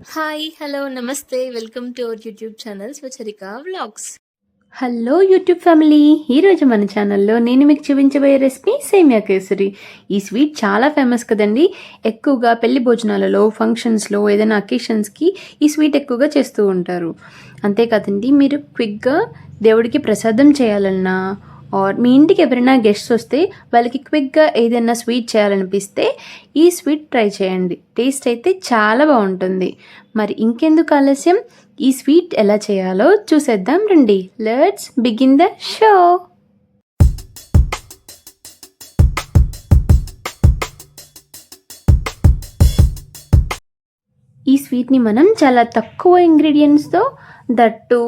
Hi hello నమస్తే welcome to our YouTube channel Swacharika vlogs hello YouTube family ఈరోజు మన ఛానల్లో నేను మీకు చూపించబోయే రెసిపీ సేమియా కేసరి. ఈ స్వీట్ చాలా ఫేమస్ కదండి. ఎక్కువగా పెళ్ళి భోజనాలలో ఫంక్షన్స్లో ఏదైనా అకేషన్స్కి ఈ స్వీట్ ఎక్కువగా చేస్తూ ఉంటారు. అంతేకాదండి మీరు క్విక్గా దేవుడికి ప్రసాదం చేయాలన్నా ఆర్ మీ ఇంటికి ఎవరైనా గెస్ట్స్ వస్తే వాళ్ళకి క్విక్గా ఏదైనా స్వీట్ చేయాలనిపిస్తే ఈ స్వీట్ ట్రై చేయండి. టేస్ట్ అయితే చాలా బాగుంటుంది. మరి ఇంకెందుకు ఆలస్యం? ఈ స్వీట్ ఎలా చేయాలో చూసేద్దాం రండి. లెట్స్ బిగిన్ ద షో ఈ స్వీట్ని మనం చాలా తక్కువ ఇంగ్రీడియంట్స్తో దట్టు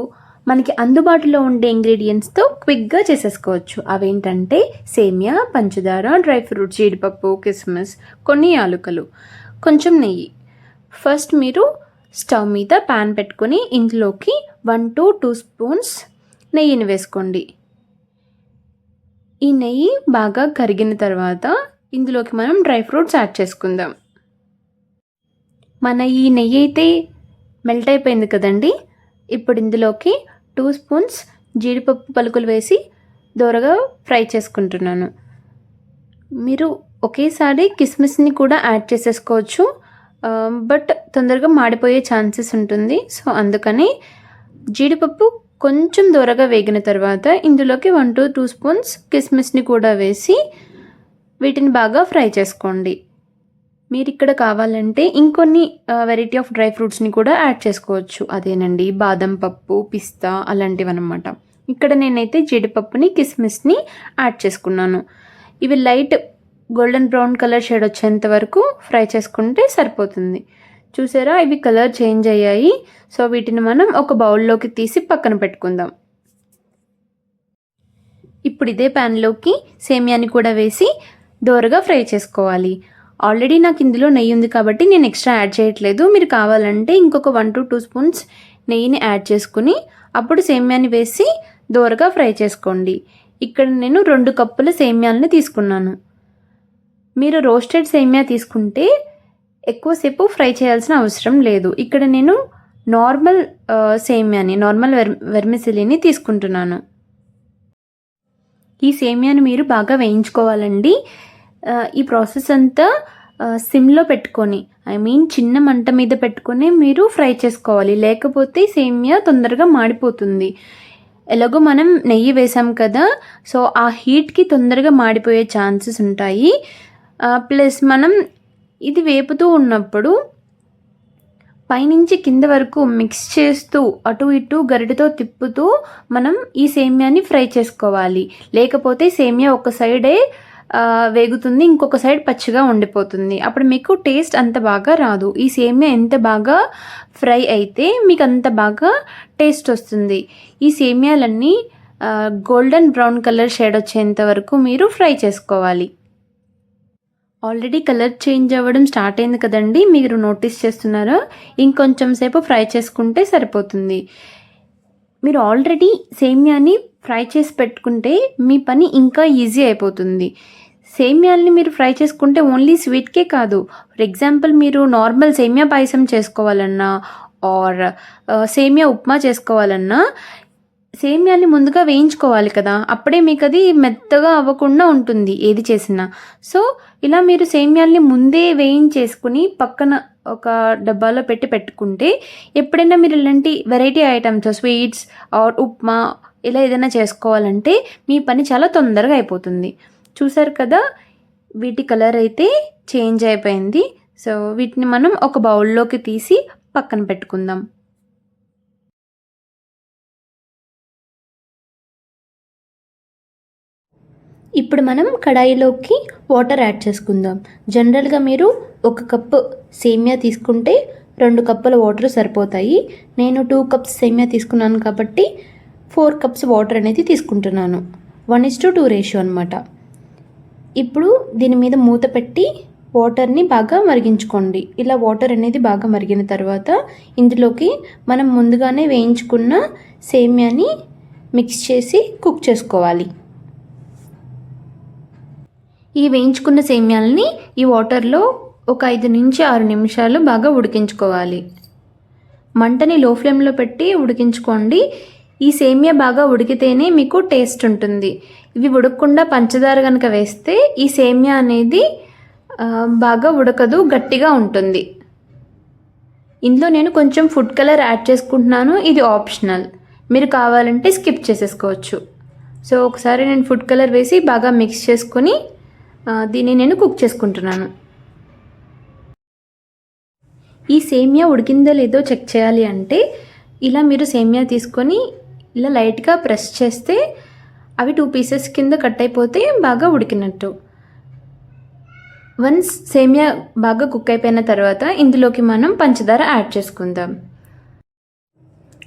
మనకి అందుబాటులో ఉండే ఇంగ్రీడియంట్స్తో క్విక్గా చేసేసుకోవచ్చు. అవేంటంటే సేమియా పంచదార డ్రై ఫ్రూట్స్ జీడిపప్పు కిస్మిస్ కొన్ని యాలుకలు. కొంచెం నెయ్యి. ఫస్ట్ మీరు స్టవ్ మీద ప్యాన్ పెట్టుకొని ఇందులోకి వన్ టు టూ స్పూన్స్ నెయ్యిని వేసుకోండి. ఈ నెయ్యి బాగా కరిగిన తర్వాత ఇందులోకి మనం డ్రై ఫ్రూట్స్ యాడ్ చేసుకుందాం. మన ఈ నెయ్యి అయితే మెల్ట్ అయిపోయింది కదండి. ఇప్పుడు ఇందులోకి టూ స్పూన్స్ జీడిపప్పు పలుకులు వేసి దోరగా ఫ్రై చేసుకుంటున్నాను. మీరు ఒకేసారి కిస్మిస్ని కూడా యాడ్ చేసేసుకోవచ్చు. బట్ తొందరగా మాడిపోయే ఛాన్సెస్ ఉంటుంది. సో అందుకని జీడిపప్పు కొంచెం దూరగా వేగిన తర్వాత ఇందులోకి వన్ టు టూ స్పూన్స్ కిస్మిస్ని కూడా వేసి వీటిని బాగా ఫ్రై చేసుకోండి. మీరు ఇక్కడ కావాలంటే ఇంకొన్ని వెరైటీ ఆఫ్ డ్రై ఫ్రూట్స్ని కూడా యాడ్ చేసుకోవచ్చు. అదేనండి బాదం పప్పు పిస్తా అలాంటివి అనమాట ఇక్కడ నేనైతే జీడిపప్పుని కిస్మిస్ని యాడ్ చేసుకున్నాను. ఇవి light golden brown colour shade వచ్చేంత వరకు ఫ్రై చేసుకుంటే సరిపోతుంది. చూసారా ఇవి కలర్ చేంజ్ అయ్యాయి. సో వీటిని మనం ఒక బౌల్లోకి తీసి పక్కన పెట్టుకుందాం. ఇప్పుడు ఇదే ప్యాన్లోకి సేమియాని కూడా వేసి దోరగా ఫ్రై చేసుకోవాలి. ఆల్రెడీ నాకు ఇందులో నెయ్యి ఉంది కాబట్టి నేను ఎక్స్ట్రా యాడ్ చేయట్లేదు. మీరు కావాలంటే ఇంకొక వన్ టు టూ స్పూన్స్ నెయ్యిని యాడ్ చేసుకుని అప్పుడు సేమ్యాని వేసి దోరగా ఫ్రై చేసుకోండి. ఇక్కడ నేను రెండు కప్పుల సేమ్యాలని తీసుకున్నాను. మీరు రోస్టెడ్ సేమ్యా తీసుకుంటే ఎక్కువసేపు ఫ్రై చేయాల్సిన అవసరం లేదు. ఇక్కడ నేను నార్మల్ సేమ్యాని నార్మల్ వెర్ వెర్మిసిలిని తీసుకుంటున్నాను. ఈ సేమ్యాని మీరు బాగా వేయించుకోవాలండి. ఈ ప్రాసెస్ అంతా సిమ్లో పెట్టుకొని ఐ మీన్ చిన్న మంట మీద పెట్టుకొని మీరు ఫ్రై చేసుకోవాలి. లేకపోతే సేమియా తొందరగా మాడిపోతుంది. ఎలాగో మనం నెయ్యి వేసాం కదా సో ఆ హీట్కి తొందరగా మాడిపోయే ఛాన్సెస్ ఉంటాయి. ప్లస్ మనం ఇది వేపుతూ ఉన్నప్పుడు పైనుంచి కింద వరకు మిక్స్ చేస్తూ అటు ఇటు గరిటతో తిప్పుతూ మనం ఈ సేమియాని ఫ్రై చేసుకోవాలి. లేకపోతే సేమియా ఒక సైడే వేగుతుంది ఇంకొక సైడ్ పచ్చిగా ఉండిపోతుంది. అప్పుడు మీకు టేస్ట్ అంత బాగా రాదు. ఈ సేమియా ఎంత బాగా ఫ్రై అయితే మీకు అంత బాగా టేస్ట్ వస్తుంది. ఈ సేమియాలన్నీ గోల్డెన్ బ్రౌన్ కలర్ షేడ్ వచ్చేంత వరకు మీరు ఫ్రై చేసుకోవాలి. ఆల్రెడీ కలర్ చేంజ్ అవ్వడం స్టార్ట్ అయింది కదండి. మీరు నోటీస్ చేస్తున్నారా? ఇంకొంచెం సేపు ఫ్రై చేసుకుంటే సరిపోతుంది. మీరు ఆల్రెడీ సేమియాని ఫ్రై చేసి పెట్టుకుంటే మీ పని ఇంకా ఈజీ అయిపోతుంది. సేమ్యాల్ని మీరు ఫ్రై చేసుకుంటే ఓన్లీ స్వీట్కే కాదు. ఫర్ ఎగ్జాంపుల్ మీరు నార్మల్ సేమియా పాయసం చేసుకోవాలన్నా ఆర్ సేమియా ఉప్మా చేసుకోవాలన్నా సేమియాని ముందుగా వేయించుకోవాలి కదా. అప్పుడే మీకు అది మెత్తగా అవ్వకుండా ఉంటుంది ఏది చేసినా. సో ఇలా మీరు సేమియాల్ని ముందే వేయించేసుకుని పక్కన ఒక డబ్బాలో పెట్టి పెట్టుకుంటే ఎప్పుడైనా మీరు ఇలాంటి variety items sweets or upma ఇలా ఏదైనా చేసుకోవాలంటే మీ పని చాలా తొందరగా అయిపోతుంది. చూసారు కదా వీటి కలర్ అయితే చేంజ్ అయిపోయింది. సో వీటిని మనం ఒక బౌల్లోకి తీసి పక్కన పెట్టుకుందాం. ఇప్పుడు మనం కడాయిలోకి వాటర్ యాడ్ చేసుకుందాం. జనరల్గా మీరు ఒక కప్పు సేమియా తీసుకుంటే రెండు కప్పుల వాటర్ సరిపోతాయి. నేను టూ కప్స్ సేమియా తీసుకున్నాను కాబట్టి ఫోర్ కప్స్ వాటర్ అనేది తీసుకుంటున్నాను. One is to two ratio అనమాట ఇప్పుడు దీని మీద మూత పెట్టి వాటర్ని బాగా మరిగించుకోండి. ఇలా వాటర్ అనేది బాగా మరిగిన తర్వాత ఇందులోకి మనం ముందుగానే వేయించుకున్న సేమ్యాని మిక్స్ చేసి కుక్ చేసుకోవాలి. ఈ వేయించుకున్న సేమ్యాలని ఈ వాటర్లో ఒక ఐదు నుంచి ఆరు నిమిషాలు బాగా ఉడికించుకోవాలి. మంటని లో ఫ్లేమ్లో పెట్టి ఉడికించుకోండి. ఈ సేమియా బాగా ఉడికితేనే మీకు టేస్ట్ ఉంటుంది. ఇవి ఉడకకుండా పంచదార కనుక వేస్తే ఈ సేమియా అనేది బాగా ఉడకదు గట్టిగా ఉంటుంది. ఇందులో నేను కొంచెం ఫుడ్ కలర్ యాడ్ చేసుకుంటున్నాను. ఇది ఆప్షనల్. మీరు కావాలంటే స్కిప్ చేసేసుకోవచ్చు. సో ఒకసారి నేను ఫుడ్ కలర్ వేసి బాగా మిక్స్ చేసుకొని దీన్ని నేను కుక్ చేసుకుంటున్నాను. ఈ సేమియా ఉడికిందో లేదో చెక్ చేయాలి అంటే ఇలా మీరు సేమియా తీసుకొని ఇలా లైట్గా ప్రెస్ చేస్తే అవి టూ పీసెస్ కింద కట్ అయిపోతే బాగా ఉడికినట్టు. వన్స్ సేమియా బాగా కుక్ అయిపోయిన తర్వాత ఇందులోకి మనం పంచదార యాడ్ చేసుకుందాం.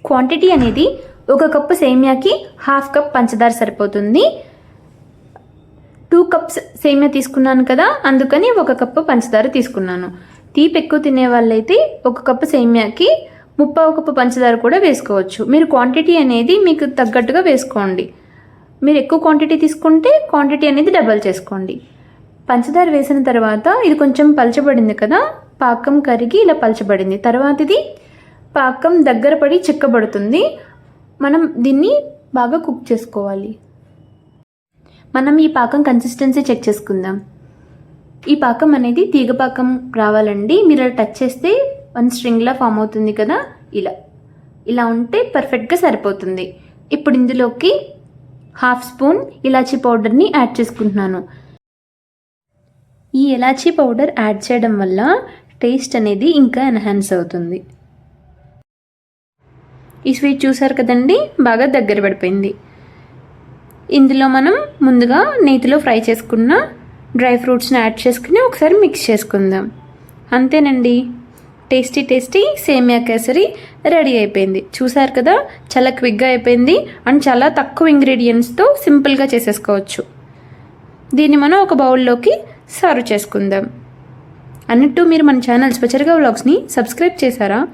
క్వాంటిటీ అనేది ఒక కప్పు సేమియాకి హాఫ్ కప్ పంచదార సరిపోతుంది. టూ కప్స్ సేమియా తీసుకున్నాను కదా అందుకని ఒక కప్పు పంచదార తీసుకున్నాను. తీపి ఎక్కువ తినే వాళ్ళైతే ఒక కప్పు సేమియాకి ముప్పావు కప్పు పంచదార కూడా వేసుకోవచ్చు. మీరు క్వాంటిటీ అనేది మీకు తగ్గట్టుగా వేసుకోండి. మీరు ఎక్కువ క్వాంటిటీ తీసుకుంటే క్వాంటిటీ అనేది డబల్ చేసుకోండి. పంచదార వేసిన తర్వాత ఇది కొంచెం పలచబడింది కదా పాకం కరిగి ఇలా పలచబడింది. తర్వాత ఇది పాకం దగ్గర పడి చిక్కబడుతుంది. మనం దీన్ని బాగా కుక్ చేసుకోవాలి. మనం ఈ పాకం కన్సిస్టెన్సీ చెక్ చేసుకుందాం. ఈ పాకం అనేది తీగ పాకం రావాలండి. మీరు అలా టచ్ చేస్తే వన్ స్ట్రింగ్లా ఫామ్ అవుతుంది కదా ఇలా. ఇలా ఉంటే పర్ఫెక్ట్గా సరిపోతుంది. ఇప్పుడు ఇందులోకి హాఫ్ స్పూన్ ఇలాచీ పౌడర్ని యాడ్ చేసుకుంటున్నాను. ఈ ఇలాచీ పౌడర్ యాడ్ చేయడం వల్ల టేస్ట్ అనేది ఇంకా ఎన్హాన్స్ అవుతుంది. ఈ స్వీట్ చూసారు కదండి? బాగా దగ్గర పడిపోయింది. ఇందులో మనం ముందుగా నేతిలో ఫ్రై చేసుకున్న డ్రై ఫ్రూట్స్ని యాడ్ చేసుకుని ఒకసారి మిక్స్ చేసుకుందాం. అంతేనండి. టేస్టీ టేస్టీ సేమియా కేసరి రెడీ అయిపోయింది. చూసారు కదా? చాలా క్విక్గా అయిపోయింది. అండ్ చాలా తక్కువ ఇంగ్రీడియంట్స్తో సింపుల్గా చేసేసుకోవచ్చు. దీన్ని మనం ఒక బౌల్లోకి సర్వ్ చేసుకుందాం. అన్నట్టు మీరు మన ఛానల్ స్పెషల్గా వ్లాగ్స్ని సబ్స్క్రైబ్ చేశారా?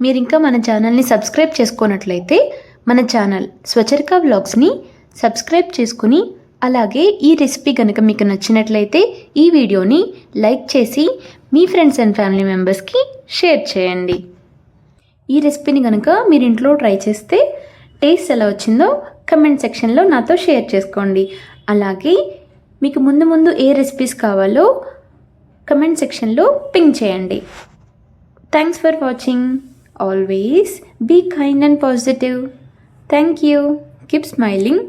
మీరు ఇంకా మన ఛానల్ని సబ్స్క్రైబ్ చేసుకున్నట్లయితే మన ఛానల్ స్వచరిక వ్లాగ్స్ని సబ్స్క్రైబ్ చేసుకుని అలాగే ఈ రెసిపీ కనుక మీకు నచ్చినట్లయితే ఈ వీడియోని లైక్ చేసి మీ ఫ్రెండ్స్ అండ్ ఫ్యామిలీ మెంబర్స్కి షేర్ చేయండి. ఈ రెసిపీని కనుక మీరు ఇంట్లో ట్రై చేస్తే టేస్ట్ ఎలా వచ్చిందో కమెంట్ సెక్షన్లో నాతో షేర్ చేసుకోండి. అలాగే మీకు ముందు ముందు ఏ రెసిపీస్ కావాలో కమెంట్ సెక్షన్లో పింక్ చేయండి. Thanks for watching always be kind and positive thank you keep smiling